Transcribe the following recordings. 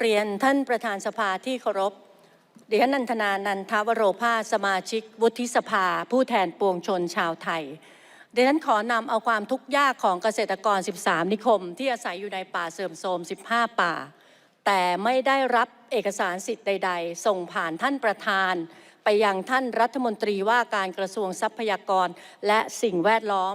เรียนท่านประธานสภาที่เคารพดิฉันนันทนานันทวโรภาสมาชิก วุฒิสภา ผู้แทนปวงชนชาวไทยดิฉันขอนำเอาความทุกข์ยากของเกษตรกร 13 นิคม ที่อาศัยอยู่ในป่าเสื่อมโทรม 15 ป่า แต่ไม่ได้รับเอกสารสิทธิ์ใด ๆ ส่งผ่านท่านประธาน ไปยังท่านรัฐมนตรีว่าการกระทรวงทรัพยากรและสิ่งแวดล้อม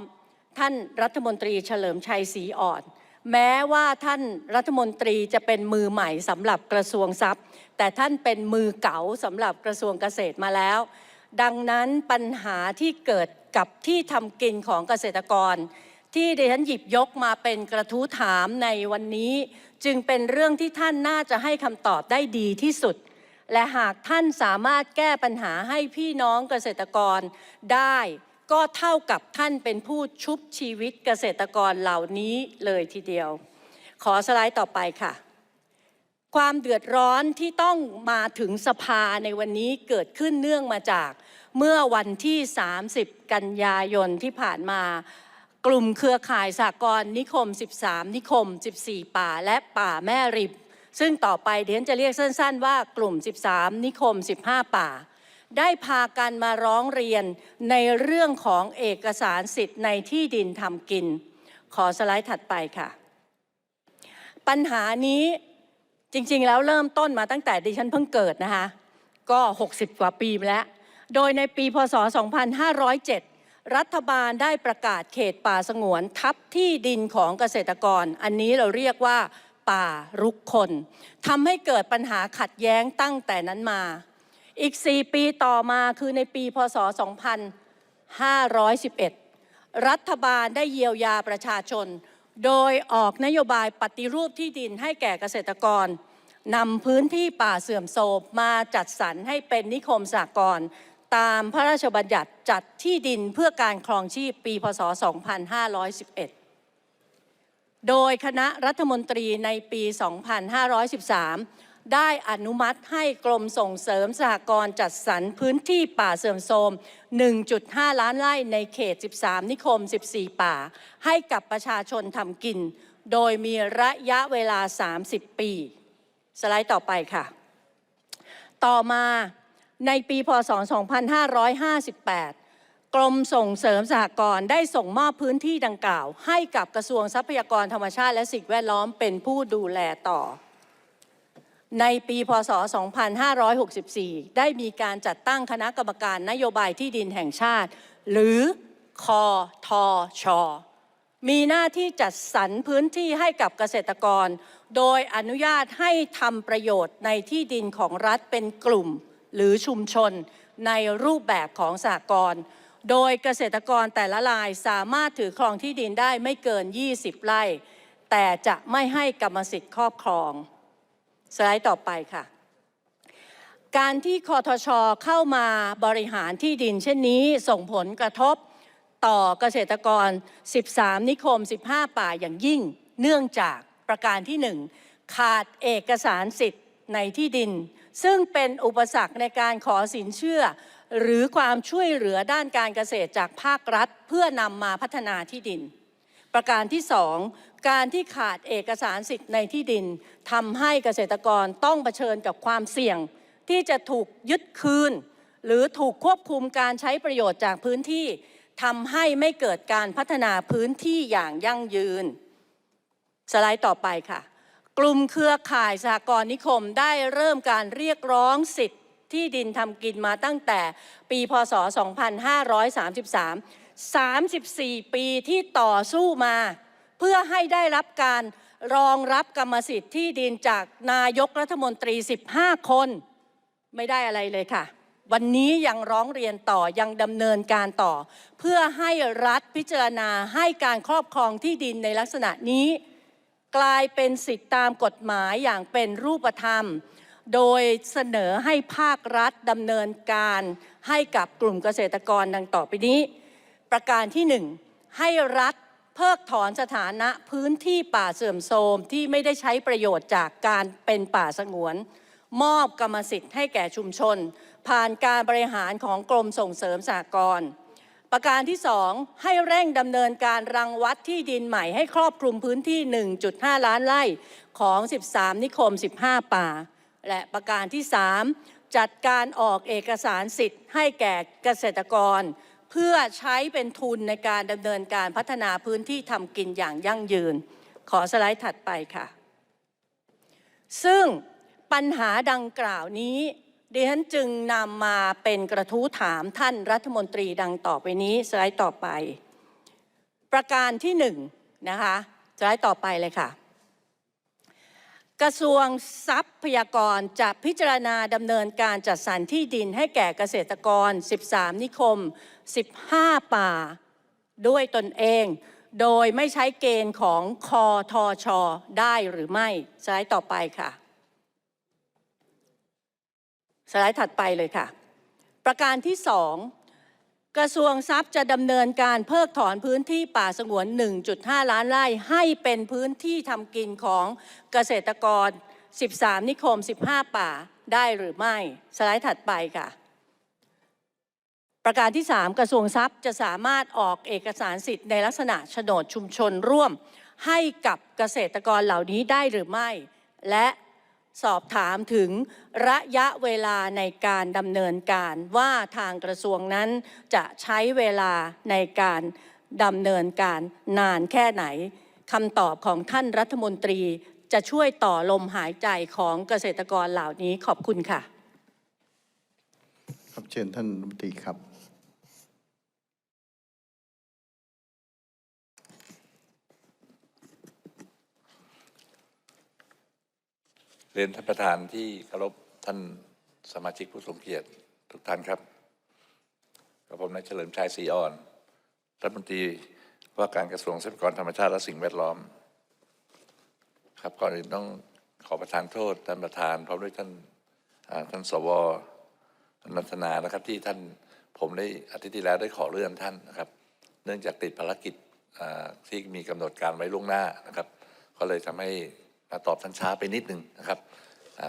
ท่านรัฐมนตรีเฉลิมชัยศรีอ่อน แม้ว่าท่านรัฐมนตรีจะเป็นมือใหม่สำหรับกระทรวงทรัพย์ แต่ท่านเป็นมือเก๋าสำหรับกระทรวงเกษตรมาแล้ว ดังนั้นปัญหาที่เกิดกับที่ทำกินของเกษตรกร ที่ดิฉันหยิบยกมาเป็นกระทู้ถามในวันนี้ จึงเป็นเรื่องที่ท่านน่าจะให้คำตอบได้ดีที่สุด และหากท่านสามารถแก้ปัญหาให้พี่น้องเกษตรกรได้ ก็เท่ากับท่านเป็นผู้ชุบชีวิตเกษตรกรเหล่านี้เลยทีเดียว ขอสไลด์ต่อไปค่ะ ความเดือดร้อนที่ต้องมาถึงสภาในวันนี้เกิดขึ้นเนื่องมาจาก เมื่อวันที่ 30 กันยายนที่ผ่านมากลุ่มเครือข่ายสากลนิคม 13 นิคม 14 ป่าและป่าแม่ริมซึ่งต่อไปเดี๋ยวจะเรียกสั้น ๆ ว่ากลุ่ม 13 นิคม 15 ป่า ได้พากันมาร้องเรียนในเรื่องของเอกสารสิทธิ์ในที่ดินทำกิน ขอสไลด์ถัดไปค่ะ ปัญหานี้จริงๆ แล้วเริ่มต้นมาตั้งแต่ดิฉันเพิ่งเกิดนะคะ ก็ 60 กว่าปีแล้ว โดยในปีพศ 2507 รัฐบาลได้ประกาศเขตป่าสงวนทับที่ดินของเกษตรกร อันนี้เราเรียกว่าป่ารุกคนทำให้เกิดปัญหาขัดแย้งตั้งแต่นั้นมา อีก 4 ปีต่อมาคือในปีพศ 2511 รัฐบาลได้เยียวยาประชาชน โดยออกนโยบายปฏิรูปที่ดินให้แก่เกษตรกรนำพื้นที่ป่าเสื่อมโทรมมาจัดสรรให้เป็นนิคมสากลตามพระราชบัญญัติจัดที่ดินเพื่อการครองชีพปี พศ 2511 โดยคณะรัฐมนตรีในปี 2513 ได้อนุมัติให้กรมส่งเสริมสหกรณ์จัดสรรพื้นที่ป่าเสื่อมโทรม 1.5 ล้านไร่ในเขต 13 นิคม 14 ป่า ให้กับประชาชนทำกิน โดยมีระยะเวลา 30 ปี สไลด์ต่อไปค่ะ ต่อมาในปีพศ 2558กรมส่งเสริมสหกรณ์ได้ส่งมอบพื้นที่ดังกล่าว ให้กับกระทรวงทรัพยากรธรรมชาติและสิ่งแวดล้อมเป็นผู้ดูแลต่อ ในปีพศ 2564 ได้มีการจัดตั้งคณะกรรมการนโยบายที่ดินแห่งชาติ หรือคอทอชอมีหน้าที่จัดสรรพื้นที่ให้กับเกษตรกร โดยอนุญาตให้ทำประโยชน์ในที่ดินของรัฐเป็นกลุ่ม หรือชุมชน ในรูปแบบของสหกรณ์โดยเกษตรกรแต่ละรายสามารถถือครองที่ดินได้ไม่เกิน 20 ไร่ แต่จะไม่ให้กรรมสิทธิ์ครอบครอง สไลด์ต่อไปค่ะ การที่คอทชเข้ามาบริหารที่ดินเช่นนี้ส่งผลกระทบต่อเกษตรกร 13 นิคม 15 ป่าอย่างยิ่ง เนื่องจากประการที่ 1 ขาดเอกสารสิทธิ์ในที่ดิน ซึ่งเป็นอุปสรรคในการขอสินเชื่อ หรือความช่วยเหลือด้านการเกษตรจากภาครัฐ เพื่อนำมาพัฒนาที่ดิน ประการที่สองการที่ขาดเอกสารสิทธิ์ในที่ดินทำให้เกษตรกรต้องเผชิญกับความเสี่ยง ที่จะถูกยึดคืน หรือถูกควบคุมการใช้ประโยชน์จากพื้นที่ทำให้ไม่เกิดการพัฒนาพื้นที่อย่างยั่งยืน สไลด์ต่อไปค่ะ กลุ่มเครือข่ายสหกรณ์นิคมได้เริ่มการเรียกร้องสิทธิ์ที่ดินทำกินมาตั้งแต่ปี พศ 2533 34 ปีที่ต่อสู้มา เพื่อให้ได้รับการรองรับกรรมสิทธิ์ที่ดินจากนายกรัฐมนตรี 15 คน ไม่ได้อะไรเลยค่ะ วันนี้ยังร้องเรียนต่อยังดำเนินการต่อ เพื่อให้รัฐพิจารณาให้การครอบครองที่ดินในลักษณะนี้ กลายเป็นสิทธิตามกฎหมายอย่างเป็นรูปธรรม โดยเสนอให้ภาครัฐดำเนินการให้กับกลุ่มเกษตรกรดังต่อไปนี้ ประการที่หนึ่งให้รัฐเพิกถอนสถานะพื้นที่ป่าเสื่อมโทรมที่ไม่ได้ใช้ประโยชน์จากการเป็นป่าสงวน มอบกรรมสิทธิ์ให้แก่ชุมชน ผ่านการบริหารของกรมส่งเสริมสหกรณ์ประการที่ 2 ให้เร่งดำเนินการรังวัดที่ดินใหม่ให้ครอบคลุมพื้นที่ 1.5 ล้านไร่ของ 13 นิคม 15 ป่า และประการที่ 3 จัดการออกเอกสารสิทธิ์ให้แก่เกษตรกร เพื่อใช้เป็นทุนในการดำเนินการพัฒนาพื้นที่ทำกินอย่างยั่งยืน ขอสไลด์ถัดไปค่ะ ซึ่งปัญหาดังกล่าวนี้ดิฉันจึงนำมาเป็นกระทู้ถามท่านรัฐมนตรีดังต่อไปนี้สไลด์ต่อไป ประการที่หนึ่งนะคะสไลด์ต่อไปเลยค่ะ กระทรวงทรัพยากรจะพิจารณาดำเนินการจัดสรรที่ดินให้แก่เกษตรกร 13 นิคม 15 ป่า ด้วยตนเอง โดยไม่ใช้เกณฑ์ของคอทอชอได้หรือไม่ สไลด์ต่อไปค่ะ สไลด์ถัดไปเลยค่ะ ประการที่สองกระทรวงทรัพย์จะดำเนินการเพิกถอนพื้นที่ป่าสงวน 1.5 ล้านไร่ให้เป็นพื้นที่ทำกินของเกษตรกร 13 นิคม 15 ป่าได้หรือไม่ สไลด์ถัดไปค่ะ ประการที่ 3 กระทรวงทรัพย์จะสามารถออกเอกสารสิทธิ์ในลักษณะโฉนดชุมชนร่วม ให้กับเกษตรกรเหล่านี้ได้หรือไม่ และสอบถามถึงระยะเวลาในการดำเนินการว่าทางกระทรวงนั้นจะใช้เวลาในการดำเนินการนานแค่ไหนคำตอบของท่านรัฐมนตรีจะช่วยต่อลมหายใจของเกษตรกรเหล่านี้ขอบคุณค่ะ ครับเชิญท่านรัฐมนตรีครับ เรียนท่านประธานที่เคารพท่านสมาชิกผู้ทรงเกียรติทุกท่านครับกับผมนายเฉลิมชัยศรีอ่อน รัฐมนตรีว่าการกระทรวงทรัพยากรธรรมชาติและสิ่งแวดล้อม ครับก่อนอื่นต้องขอประทานโทษท่านประธานพร้อมด้วยท่านท่านสว นันทนานะครับที่ท่านผมได้อาทิตย์ที่แล้วได้ขอเลื่อนท่านนะครับ เนื่องจากติดภารกิจที่มีกำหนดการไว้ล่วงหน้านะครับ ก็เลยทำให้มาตอบท่านช้าไปนิดหนึ่งนะครับ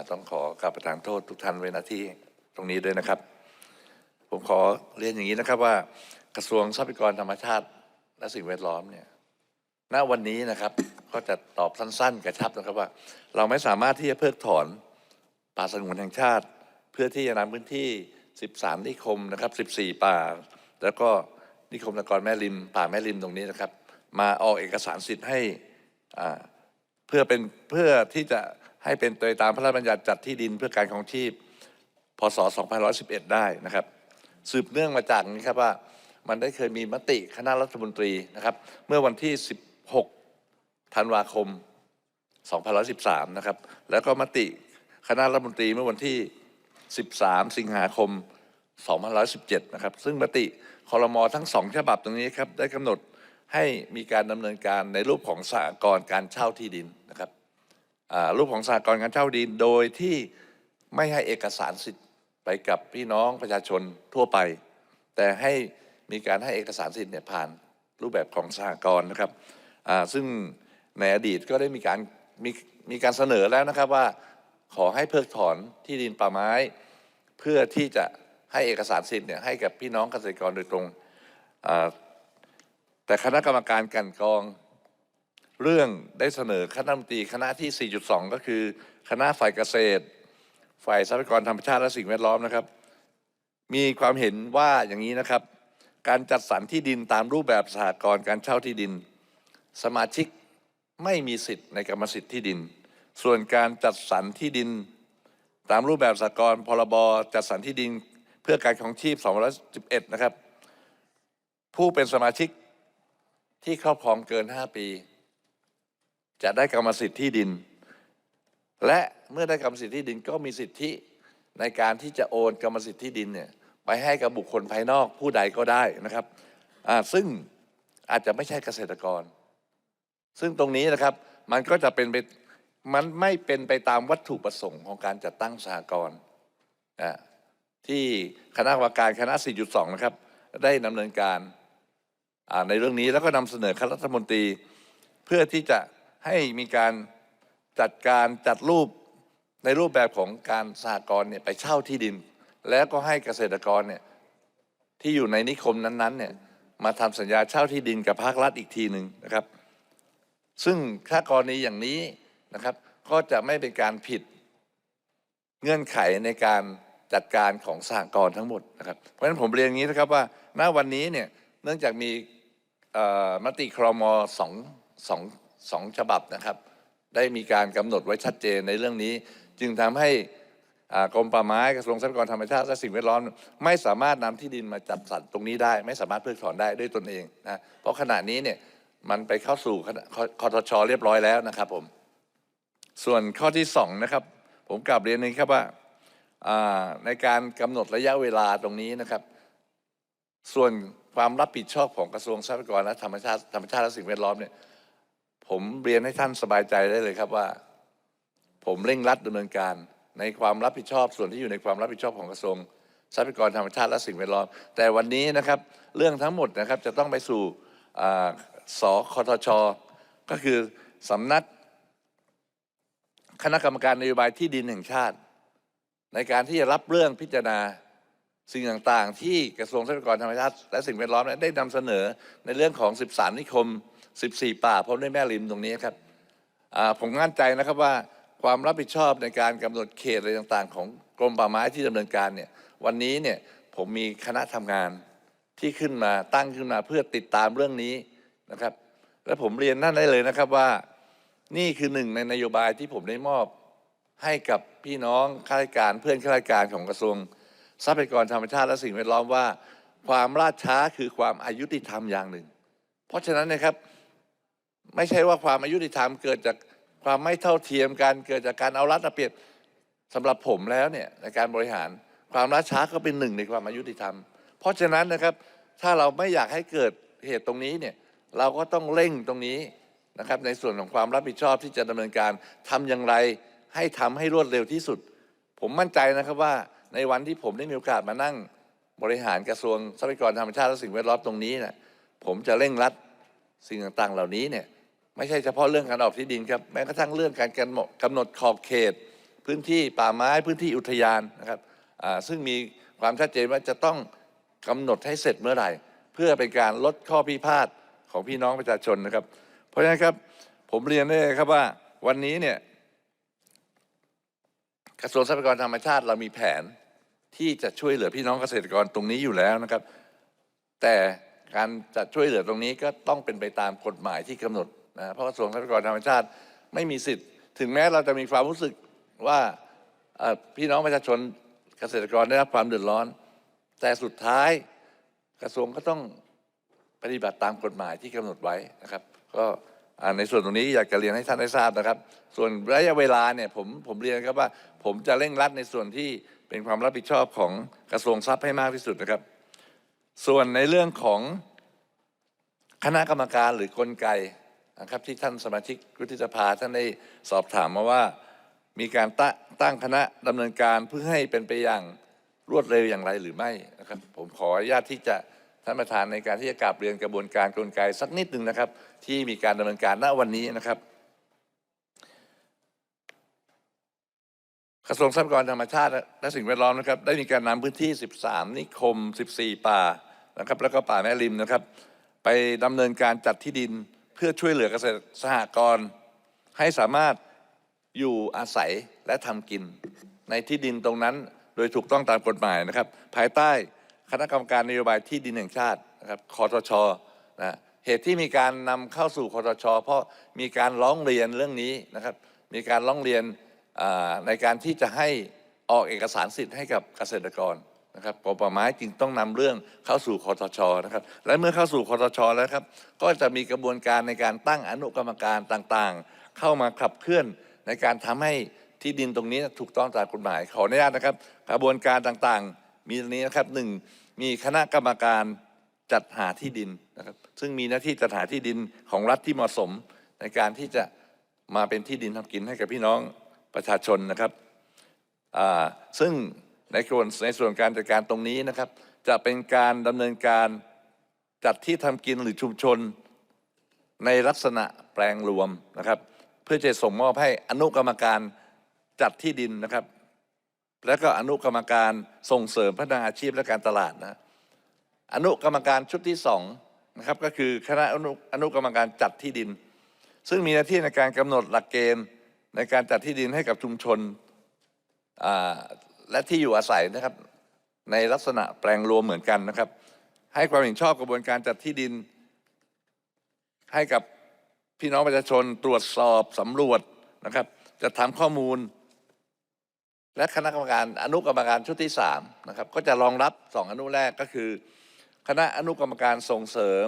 ต้องขอกราบประทานโทษทุกท่านไว้หน้าที่ตรงนี้ด้วยนะครับ ผมขอเรียนอย่างนี้นะครับว่ากระทรวงทรัพยากรธรรมชาติ และสิ่งแวดล้อมเนี่ยณวันนี้นะครับก็จะตอบสั้นๆ กระชับนะครับว่า เราไม่สามารถที่จะเพิกถอนป่าสงวนแห่งชาติ เพื่อที่จะนำพื้นที่ 13 นิคมนะครับ 14 ป่า แล้วก็นิคมนกรแม่ริม ป่าแม่ริมตรงนี้นะครับ มาออกเอกสารสิทธิ์ให้เพื่อเป็นเพื่อที่จะให้เป็นโดยตามพระราชบัญญัติจัดที่ดินเพื่อการของชีพพศ 2511 ได้นะครับ สืบเนื่องมาจากนี้ครับว่ามันได้เคยมีมติคณะรัฐมนตรีนะครับ เมื่อวันที่ 16 ธันวาคม 2513 นะครับ แล้วก็มติคณะรัฐมนตรีเมื่อวันที่ 13 สิงหาคม 2517 นะครับ ซึ่งมติคอรมอทั้งสองฉบับตรงนี้ครับ ได้กำหนดให้มีการดำเนินการในรูปของสหกรณ์การเช่าที่ดินนะครับรูปของสหกรณ์การเช่าดินโดยที่ไม่ให้เอกสารสิทธิ์ไปกับพี่น้องประชาชนทั่วไป แต่ให้มีการให้เอกสารสิทธิ์เนี่ยผ่านรูปแบบของสหกรณ์นะครับซึ่งในอดีตก็ได้มีการมีมีการเสนอแล้วนะครับว่า ขอให้เพิกถอนที่ดินป่าไม้ เพื่อที่จะให้เอกสารสิทธิ์เนี่ยให้กับพี่น้องเกษตรกรโดยตรง แต่คณะกรรมการกันกองเรื่องได้เสนอคณะมนตรีคณะที่ 4.2 ก็คือ คณะฝ่ายเกษตร ฝ่ายทรัพยากรธรรมชาติและสิ่งแวดล้อมนะครับ มีความเห็นว่าอย่างนี้นะครับ การจัดสรรที่ดินตามรูปแบบสหกรณ์การเช่าที่ดิน สมาชิกไม่มีสิทธิ์ในกรรมสิทธิ์ที่ดิน ส่วนการจัดสรรที่ดิน ตามรูปแบบสหกรณ์พรบจัดสรรที่ดินเพื่อการของชีพ211นะครับ ผู้เป็นสมาชิกที่ครอบครองเกิน 5 ปี จะได้กรรมสิทธิ์ที่ดิน และเมื่อได้กรรมสิทธิ์ที่ดินก็มีสิทธิในการที่จะโอนกรรมสิทธิ์ที่ดินเนี่ยไปให้กับบุคคลภายนอกผู้ใดก็ได้นะครับซึ่งอาจจะไม่ใช่เกษตรกร ซึ่งตรงนี้นะครับมันก็จะเป็นไป มันไม่เป็นไปตามวัตถุประสงค์ของการจัดตั้งสหกรณ์ที่คณะกรรมการคณะ 4.2 นะครับ ได้ดำเนินการในเรื่องนี้แล้วก็นำเสนอคณะรัฐมนตรี เพื่อที่จะให้มีการจัดการจัดรูปในรูปแบบของการสหกรณ์เนี่ยไปเช่าที่ดิน แล้วก็ให้เกษตรกรเนี่ยที่อยู่ในนิคมนั้นๆเนี่ยมาทำสัญญาเช่าที่ดินกับภาครัฐอีกทีหนึ่งนะครับ ซึ่งถ้ากรณีอย่างนี้ นะครับ ก็จะไม่เป็นการผิดเงื่อนไขในการจัดการของสหกรณ์ทั้งหมดนะครับ เพราะฉะนั้นผมเรียนอย่างนี้นะครับว่าณวันนี้เนี่ยเนื่องจากมีมติครมสองสองสองฉบับนะครับ ได้มีการกำหนดไว้ชัดเจนในเรื่องนี้ จึงทำให้กรมป่าไม้กระทรวงทรัพยากรธรรมชาติและสิ่งแวดล้อม ไม่สามารถนำที่ดินมาจัดสรรตรงนี้ได้ ไม่สามารถเพิกถอนได้ด้วยตนเองนะเพราะขณะนี้เนี่ยมันไปเข้าสู่คณะคคอทชเรียบร้อยแล้วนะครับผม ส่วนข้อที่สองนะครับ ผมกลับเรียนนี้ครับว่าในการกำหนดระยะเวลาตรงนี้นะครับ ส่วนความรับผิดชอบของกระทรวงทรัพยากรและธรรมชาติธรรมชาติและสิ่งแวดล้อมเนี่ยผมเรียนให้ท่านสบายใจได้เลยครับว่า ผมเร่งรัดดำเนินการในความรับผิดชอบ ส่วนที่อยู่ในความรับผิดชอบของกระทรวงทรัพยากรธรรมชาติและสิ่งแวดล้อม แต่วันนี้นะครับเรื่องทั้งหมดนะครับจะต้องไปสู่อ่าสคทช ก็คือสำนัก คณะกรรมการนโยบายที่ดินแห่งชาติ ในการที่จะรับเรื่องพิจารณาสิ่งต่างๆ ที่กระทรวงทรัพยากรธรรมชาติ และสิ่งแวดล้อมได้นำเสนอในเรื่องของ 13 นิคม 14 ป่าพร้อมด้วยแม่ริมตรงนี้ครับผมมั่นใจนะครับว่าความรับผิดชอบในการกำหนดเขตอะไรต่างๆ ของกรมป่าไม้ที่ดำเนินการเนี่ยวันนี้เนี่ยผมมีคณะทำงานที่ขึ้นมาตั้งขึ้นมาเพื่อติดตามเรื่องนี้นะครับ และผมเรียนท่านได้เลยนะครับว่า นี่คือหนึ่งในนโยบายที่ผมได้มอบให้กับพี่น้องข้าราชการเพื่อนข้าราชการของกระทรวงทรัพยากรธรรมชาติและสิ่งแวดล้อมว่า ความล่าช้าคือความอายุติธรรมอย่างหนึ่ง เพราะฉะนั้นนะครับไม่ใช่ว่าความอายุติธรรมเกิดจากความไม่เท่าเทียมกันเกิดจากการเอารัดเอาเปรียบสำหรับผมแล้วเนี่ยในการบริหารความล่าช้าก็เป็นหนึ่งในความอายุติธรรม เพราะฉะนั้นนะครับถ้าเราไม่อยากให้เกิดเหตุตรงนี้เนี่ยเราก็ต้องเร่งตรงนี้ นะครับในส่วนของความรับผิดชอบที่จะดำเนินการทำอย่างไร ให้ทำให้รวดเร็วที่สุด ผมมั่นใจนะครับว่าในวันที่ผมได้มีโอกาสมานั่งบริหารกระทรวงทรัพยากรธรรมชาติและสิ่งแวดล้อมตรงนี้นะผมจะเร่งรัดสิ่งต่างๆ เหล่านี้เนี่ยไม่ใช่เฉพาะเรื่องการออกที่ดินครับแม้กระทั่งเรื่องการกำหนดขอบเขต พื้นที่ป่าไม้พื้นที่อุทยานนะครับซึ่งมีความชัดเจนว่าจะต้องกำหนดให้เสร็จเมื่อไหร่ เพื่อเป็นการลดข้อพิพาทของพี่น้องประชาชนนะครับ เพราะฉะนั้นครับผมเรียนได้ครับว่าวันนี้เนี่ยกระทรวงทรัพยากรธรรมชาติเรามีแผนที่จะช่วยเหลือพี่น้องเกษตรกรตรงนี้อยู่แล้วนะครับ แต่การจะช่วยเหลือตรงนี้ก็ต้องเป็นไปตามกฎหมายที่กำหนดนะเพราะกระทรวงทรัพยากรธรรมชาติไม่มีสิทธิ์ ถึงแม้เราจะมีความรู้สึกว่าพี่น้องประชาชนเกษตรกรได้รับความเดือดร้อน แต่สุดท้ายกระทรวงก็ต้องปฏิบัติตามกฎหมายที่กำหนดไว้นะครับ ก็ในส่วนตรงนี้อยากจะเรียนให้ท่านได้ทราบนะครับ ส่วนระยะเวลาเนี่ยผมผมเรียนครับว่า ผมจะเร่งรัดในส่วนที่เป็นความรับผิดชอบของกระทรวงทรัพย์ให้มากที่สุดนะครับ ส่วนในเรื่องของคณะกรรมการหรือกลไกนะครับที่ท่านสมาชิกวุฒิสภาท่านได้สอบถามมาว่า มีการต,ตั้งคณะดำเนินการเพื่อให้เป็นไปอย่างรวดเร็วอย่างไรหรือไม่นะครับ ผมขออนุญาตที่จะ ท่านประธานในการที่จะกราบเรียนกระบวนการกลไกสักนิดหนึ่งนะครับ ที่มีการดำเนินการณวันนี้นะครับ กระทรวงทรัพยากรธรรมชาติ และสิ่งแวดล้อมนะครับ ได้มีการนำพื้นที่ 13 นิคม 14 ป่านะครับ แล้วก็ป่าแม่ริมนะครับ ไปดำเนินการจัดที่ดินเพื่อช่วยเหลือเกษตรสหกรณ์ให้สามารถอยู่อาศัยและทำกิน ในที่ดินตรงนั้นโดยถูกต้องตามกฎหมายนะครับ ภายใต้ คณะกรรมการนโยบายที่ดินแห่งชาตินะครับคอทชนะเหตุที่มีการนำเข้าสู่คอทช เพราะมีการร้องเรียนเรื่องนี้นะครับ มีการร้องเรียนในการที่จะให้ออกเอกสารสิทธิ์ให้กับเกษตรกรนะครับกรมป่าไม้จึงต้องนำเรื่องเข้าสู่คอทชนะครับ และเมื่อเข้าสู่คอทชแล้วครับ ก็จะมีกระบวนการในการตั้งอนุกรรมการต่างๆ เข้ามาขับเคลื่อนในการทำให้ที่ดินตรงนี้ถูกต้องตามกฎหมายขออนุญาตนะครับ กระบวนการต่างๆ มีนี้นะครับหนึ่ง มีคณะกรรมการจัดหาที่ดินนะครับซึ่งมีหน้าที่จัดหาที่ดินของรัฐที่เหมาะสมในการที่จะมาเป็นที่ดินทำกินให้กับพี่น้องประชาชนนะครับซึ่งในส่วนในส่วนการจัดการตรงนี้นะครับ จะเป็นการดำเนินการจัดที่ทำกินหรือชุมชนในลักษณะแปลงรวมนะครับ เพื่อจะส่งมอบให้อนุกรรมการจัดที่ดินนะครับ แล้วก็อนุกรรมการส่งเสริมพัฒนาอาชีพและการตลาดนะอนุกรรมการชุดที่สองนะครับก็คือคณะอนุอนุกรรมการจัดที่ดิน ซึ่งมีหน้าที่ในการกำหนดหลักเกณฑ์ในการจัดที่ดินให้กับชุมชนและที่อยู่อาศัยนะครับ ในลักษณะแปลงรวมเหมือนกันนะครับ ให้ความเห็นชอบกระบวนการจัดที่ดิน ให้กับพี่น้องประชาชนตรวจสอบสำรวจนะครับจะทำข้อมูล และคณะกรรมการอนุกรรมการชุดที่สามนะครับก็จะรองรับสองอนุแรกก็คือ คณะอนุกรรมการส่งเสริม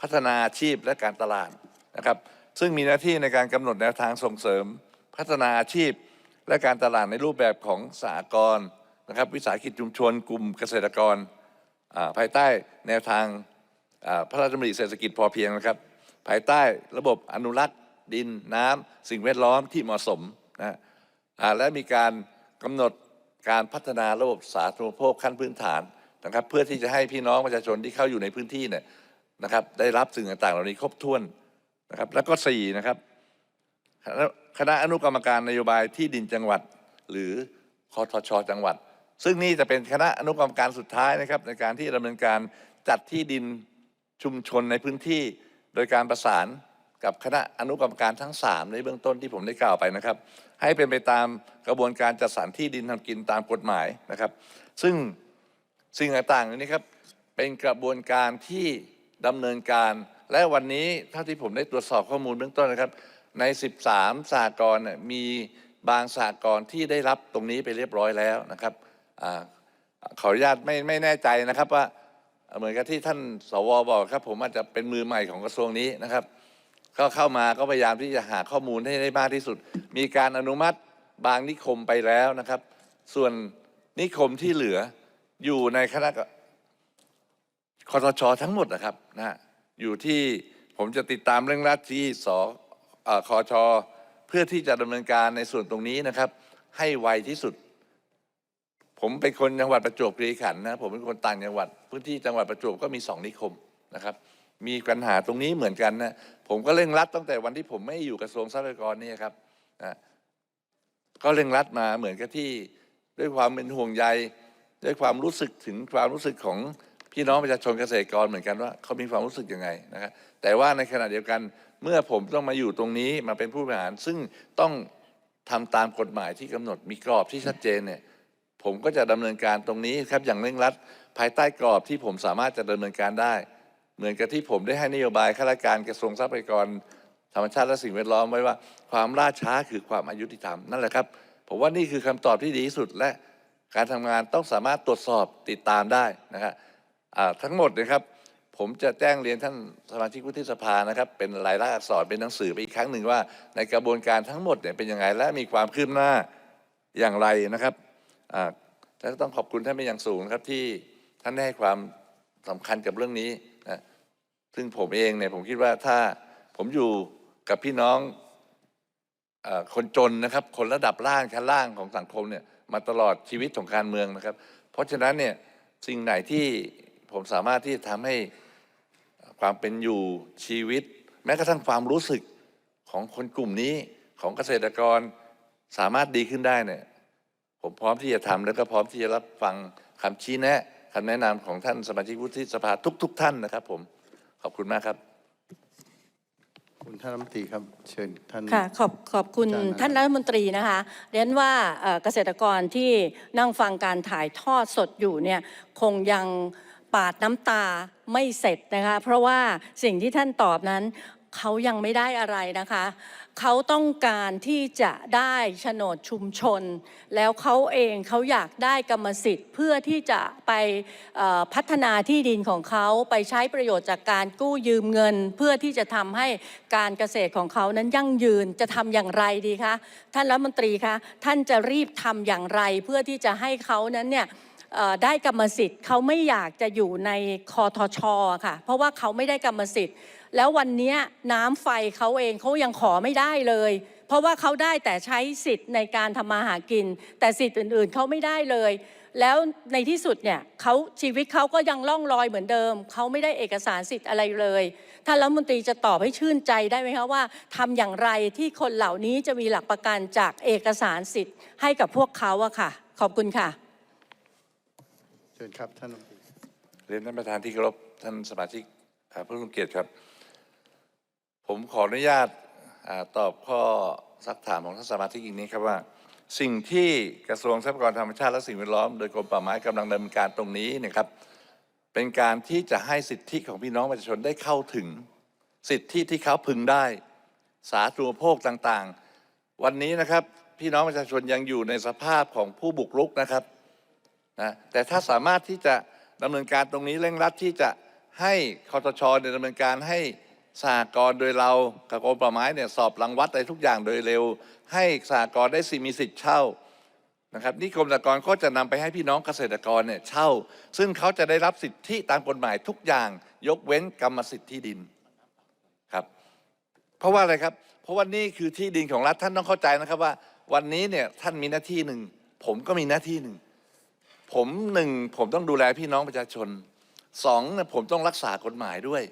พัฒนาอาชีพและการตลาดนะครับซึ่งมีหน้าที่ในการกำหนดแนวทางส่งเสริม พัฒนาอาชีพ และการตลาดในรูปแบบของสหกรนะครับวิสาหกิจชุมชน กลุ่มเกษตรกรภายใต้แนวทางพระราชดำริเศรษฐกิจพอเพียงนะครับภายใต้ระบบอนุรักษ์ ดินน้ำสิ่งแวดล้อมที่เหมาะสมนะและมีการ กำหนดการพัฒนาระบบสาธารณูปโภคขั้นพื้นฐานนะครับ เพื่อที่จะให้พี่น้องประชาชนที่เข้าอยู่ในพื้นที่เนี่ยนะครับ ได้รับสิ่งต่างๆ เหล่านี้ครบถ้วนนะครับ แล้วก็สี่นะครับคณะคณะอนุกรรมการนโยบายที่ดินจังหวัด หรือคอทช จังหวัด ซึ่งนี่จะเป็นคณะอนุกรรมการสุดท้ายนะครับ ในการที่ดำเนินการจัดที่ดินชุมชนในพื้นที่ โดยการประสาน กับคณะอนุกรรมการทั้ง 3 ในเบื้องต้นที่ผมได้กล่าวไปนะครับ ให้เป็นไปตามกระบวนการจัดสรรที่ดินทำกินตามกฎหมายนะครับ ซึ่งสิ่งต่างๆนี้ครับเป็นกระบวนการที่ดำเนินการ และวันนี้เท่าที่ผมได้ตรวจสอบข้อมูลเบื้องต้นนะครับ ใน 13สหกรมีบางสหกรที่ได้รับตรงนี้ไปเรียบร้อยแล้วนะครับอขออนุญาตไม่ไม่แน่ใจนะครับว่าเหมือนกับที่ท่านสวบอกครับ ผมอาจจะเป็นมือใหม่ของกระทรวงนี้นะครับ ก็เข้ามาก็พยายามที่จะหาข้อมูลให้ได้มากที่สุด มีการอนุมัติบางนิคมไปแล้วนะครับ ส่วนนิคมที่เหลืออยู่ในคณะคอทชทั้งหมดนะครับนะฮะอยู่ที่ผมจะติดตามเรื่องรัฐที่สอคอชเพื่อที่จะดำเนินการในส่วนตรงนี้นะครับ ให้ไวที่สุด ผมเป็นคนจังหวัดประจวบคีรีขันธ์นะผมเป็นคนต่างจังหวัด พื้นที่จังหวัดประจวบก็มีสองนิคมนะครับ มีปัญหาตรงนี้เหมือนกันนะผมก็เร่งรัดตั้งแต่วันที่ผมไม่อยู่กระทรวงทรัพยากรนี่ครับนะก็เร่งรัดมาเหมือนกับที่ด้วยความเป็นห่วงใยด้วยความรู้สึกถึงความรู้สึกของพี่น้องประชาชนเกษตรกรเหมือนกันว่าเขามีความรู้สึกยังไงนะครับแต่ว่าในขณะเดียวกันเมื่อผมต้องมาอยู่ตรงนี้มาเป็นผู้บริหาร ซึ่งต้องทำตามกฎหมายที่กำหนดมีกรอบที่ชัดเจนเนี่ยผมก็จะดำเนินการตรงนี้ครับอย่างเร่งรัดภายใต้กรอบที่ผมสามารถจะดำเนินการได้ เหมือนกับที่ผมได้ให้นโยบายข้าราชการกระทรวงทรัพยากรธรรมชาติและสิ่งแวดล้อมไว้ว่า ความล่าช้าคือความอายุติธรรมนั่นแหละครับผมว่านี่คือคำตอบที่ดีที่สุดและการทำงานต้องสามารถตรวจสอบติดตามได้นะครับทั้งหมดนะครับ ผมจะแจ้งเรียนท่านสมาชิกวุฒิสภานะครับ เป็นลายลักษณ์อักษรเป็นหนังสือไปอีกครั้งหนึ่งว่า ในกระบวนการทั้งหมดเนี่ยเป็นยังไงและมีความคืบหน้าอย่างไรนะครับและต้องขอบคุณท่านเป็นอย่างสูงนะครับที่ท่านได้ให้ความสำคัญกับเรื่องนี้ ซึ่งผมเองเนี่ยผมคิดว่าถ้าผมอยู่กับพี่น้องออคนจนนะครับ คนระดับล่างชั้นล่างของสังคมเนี่ยมาตลอดชีวิตของการเมืองนะครับ เพราะฉะนั้นเนี่ยสิ่งไหนที่ผมสามารถที่จะทำให้ความเป็นอยู่ชีวิต แม้กระทั่งความรู้สึกของคนกลุ่มนี้ของเกษตรกรสามารถดีขึ้นได้เนี่ยผมพร้อมที่จะทำแล้วก็พร้อมที่จะรับฟังคำชี้แนะคำแนะนำของท่านสมาชิกวุฒิสภาทุก ๆ ท่านนะครับผม ขอบคุณมากครับ คุณท่านรัฐมนตรีครับ เชิญท่าน ค่ะขอบขอบคุณอาจารย์นะครับ ท่านรัฐมนตรีนะคะเรียนว่าเอ่อเกษตรกรที่นั่งฟังการถ่ายทอดสดอยู่เนี่ยคงยังปาดน้ำตาไม่เสร็จนะคะ เพราะว่าสิ่งที่ท่านตอบนั้นเขายังไม่ได้อะไรนะคะ เขาต้องการที่จะได้โฉนดชุมชน แล้วเขาเองเขาอยากได้กรรมสิทธิ์เพื่อที่จะไปพัฒนาที่ดินของเขาไปใช้ประโยชน์จากการกู้ยืมเงิน เพื่อที่จะทำให้การเกษตรของเขานั้นยั่งยืนจะทำอย่างไรดีคะท่านรัฐมนตรีคะท่านจะรีบทำอย่างไรเพื่อที่จะให้เขานั้นเนี่ยได้กรรมสิทธิ์เขาไม่อยากจะอยู่ในคอทชค่ะ เพราะว่าเขาไม่ได้กรรมสิทธิ์ แล้ววันเนี้ยน้ำไฟเขาเองเขายังขอไม่ได้เลย เพราะว่าเขาได้แต่ใช้สิทธิ์ในการทำมาหากิน แต่สิทธิ์อื่นๆเขาไม่ได้เลย แล้วในที่สุดเนี่ยเขาชีวิตเขาก็ยังล่องลอยเหมือนเดิม เขาไม่ได้เอกสารสิทธิ์อะไรเลยท่านรัฐมนตรีจะตอบให้ชื่นใจได้ไหมคะว่าทำอย่างไรที่คนเหล่านี้จะมีหลักประกันจากเอกสารสิทธิ์ให้กับพวกเขาอะค่ะ ขอบคุณค่ะเชิญครับท่านรัฐมนตรีเรียนท่านประธานที่เคารพท่านสมาชิกครับผู้ทรงเกียรติครับ ผมขออนุญาตอตอบข้อซักถามของท่านสมาชิกอีกนี้ครับว่า สิ่งที่กระทรวงทรัพยากรธรรมชาติและสิ่งแวดล้อมโดยกรมป่าไม้กำลังดำเนินการตรงนี้เนะครับเป็นการที่จะให้สิทธิของพี่น้องประชาชนได้เข้าถึง สิทธิที่เขาพึงได้ สาธารณูปโภคต่างๆ วันนี้นะครับพี่น้องประชาชนยังอยู่ในสภาพของผู้บุกรุกนะครับนะแต่ถ้าสามารถที่จะดำเนินการตรงนี้เร่งรัดที่จะให้คอตชเนี่ยดำเนินการให้ สหกรณ์โดยเรากับกรมป่าไม้เนี่ยสอบรังวัดอะไรทุกอย่างโดยเร็ว ให้สหกรณ์ได้สิมีสิทธิ์เช่านะครับนิคมสหกรณ์ก็จะนำไปให้พี่น้องเกษตรกรเนี่ยเช่า ซึ่งเขาจะได้รับสิทธิตามกฎหมายทุกอย่าง ยกเว้นกรรมสิทธิ์ที่ดินครับ เพราะว่าอะไรครับ เพราะว่านี่คือที่ดินของรัฐท่านต้องเข้าใจนะครับว่า วันนี้เนี่ยท่านมีหน้าที่หนึ่งผมก็มีหน้าที่หนึ่งผมหนึ่งผมต้องดูแลพี่น้องประชาชนสองเนี่ยผมต้องรักษากฎหมายด้วย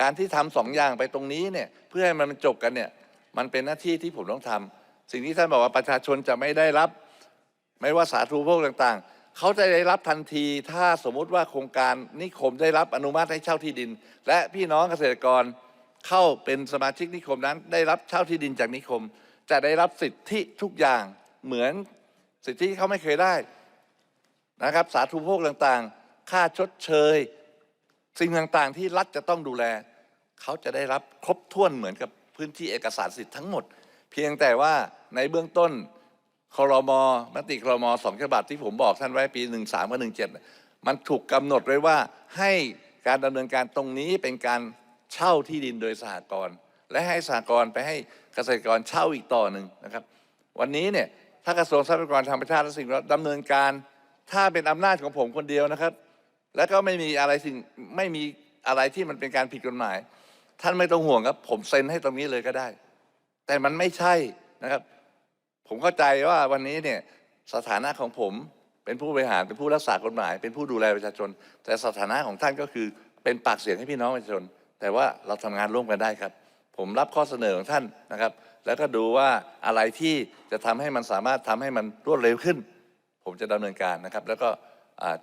การที่ทำสองอย่างไปตรงนี้เนี่ยเพื่อให้มันจบกันเนี่ยมันเป็นหน้าที่ที่ผมต้องทำสิ่งที่ท่านบอกว่าประชาชนจะไม่ได้รับ ไม่ว่าสาธารณูปโภคต่างๆ เขาจะได้รับทันทีถ้าสมมุติว่าโครงการนิคมได้รับอนุมัติให้เช่าที่ดิน และพี่น้องเกษตรกรเข้าเป็นสมาชิกนิคมนั้น ได้รับเช่าที่ดินจากนิคม จะได้รับสิทธิทุกอย่างเหมือนสิทธิที่เขาไม่เคยได้นะครับ สาธารณูปโภคต่างๆ ค่าชดเชย สิ่งต่างๆที่รัฐจะต้องดูแล เขาจะได้รับครบถ้วนเหมือนกับพื้นที่เอกสารสิทธิ์ทั้งหมด เพียงแต่ว่าในเบื้องต้นครมมติครมสองฉบับที่ผมบอกท่านไว้ปี 13กับ17 มันถูกกำหนดไว้ว่าให้การดำเนินการตรงนี้เป็นการเช่าที่ดินโดยสหกรณ์และให้สหกรณ์ไปให้เกษตรกรเช่าอีกต่อหนึ่งนะครับ วันนี้เนี่ยถ้ากระทรวงทรัพยากรธรรมชาติและสิ่งแวดล้อมดำเนินการ ถ้าเป็นอำนาจของผมคนเดียวนะครับ แล้วก็ไม่มีอะไรสิ่งไม่มีอะไรที่มันเป็นการผิดกฎหมาย ท่านไม่ต้องห่วงครับ ผมเซ็นให้ตรงนี้เลยก็ได้ แต่มันไม่ใช่นะครับ ผมเข้าใจว่าวันนี้เนี่ยสถานะของผมเป็นผู้บริหารเป็นผู้รักษากฎหมาย เป็นผู้ดูแลประชาชน แต่สถานะของท่านก็คือเป็นปากเสียงให้พี่น้องประชาชน แต่ว่าเราทำงานร่วมกันได้ครับ ผมรับข้อเสนอของท่านนะครับ แล้วก็ดูว่าอะไรที่จะทำให้มันสามารถทำให้มันรวดเร็วขึ้น ผมจะดำเนินการนะครับ แล้วก็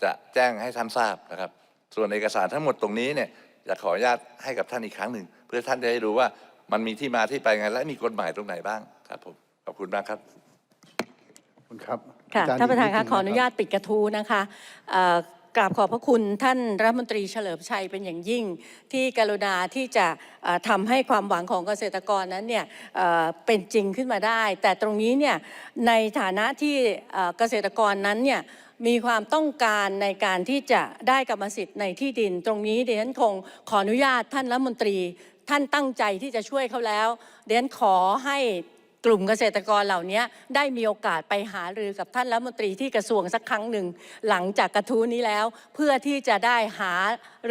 จะแจ้งให้ท่านทราบนะครับ ส่วนเอกสารทั้งหมดตรงนี้เนี่ยอยากขออนุญาตให้กับท่านอีกครั้งหนึ่ง เพื่อท่านจะได้รู้ว่ามันมีที่มาที่ไปไงและมีกฎหมายตรงไหนบ้างครับผมขอบคุณมากครับขอบคุณครับค่ะอจย์ท่านประธานดคะงขออนุญาตปิดกระทู้นะคะเอ่อกราบขอบพระคุณท่านรัฐมนตรีเฉลิมชัยเป็นอย่างยิ่ง ที่กรุณาที่จะเอ่อทำให้ความหวังของเกษตรกรนั้นเนี่ยเอ่อเป็นจริงขึ้นมาได้ แต่ตรงนี้เนี่ยในฐานะที่เอ่อเกษตรกรนั้นเนี่ย มีความต้องการในการที่จะได้กรรมสิทธิ์ในที่ดิน ตรงนี้เดนคงขออนุญาตท่านรัฐมนตรี ท่านตั้งใจที่จะช่วยเขาแล้ว เดนขอให้ กลุ่มเกษตรกรเหล่านี้ได้มีโอกาสไปหารือกับท่านรัฐมนตรีที่กระทรวงสักครั้งหนึ่ง หลังจากกระทู้นี้แล้ว เพื่อที่จะได้หา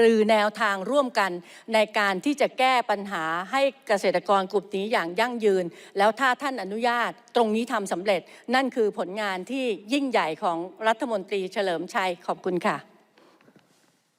รือแนวทางร่วมกัน ในการที่จะแก้ปัญหาให้เกษตรกรกลุ่มนี้อย่างยั่งยืน แล้วถ้าท่านอนุญาตตรงนี้ทำสำเร็จ นั่นคือผลงานที่ยิ่งใหญ่ของรัฐมนตรีเฉลิมชัยขอบคุณค่ะ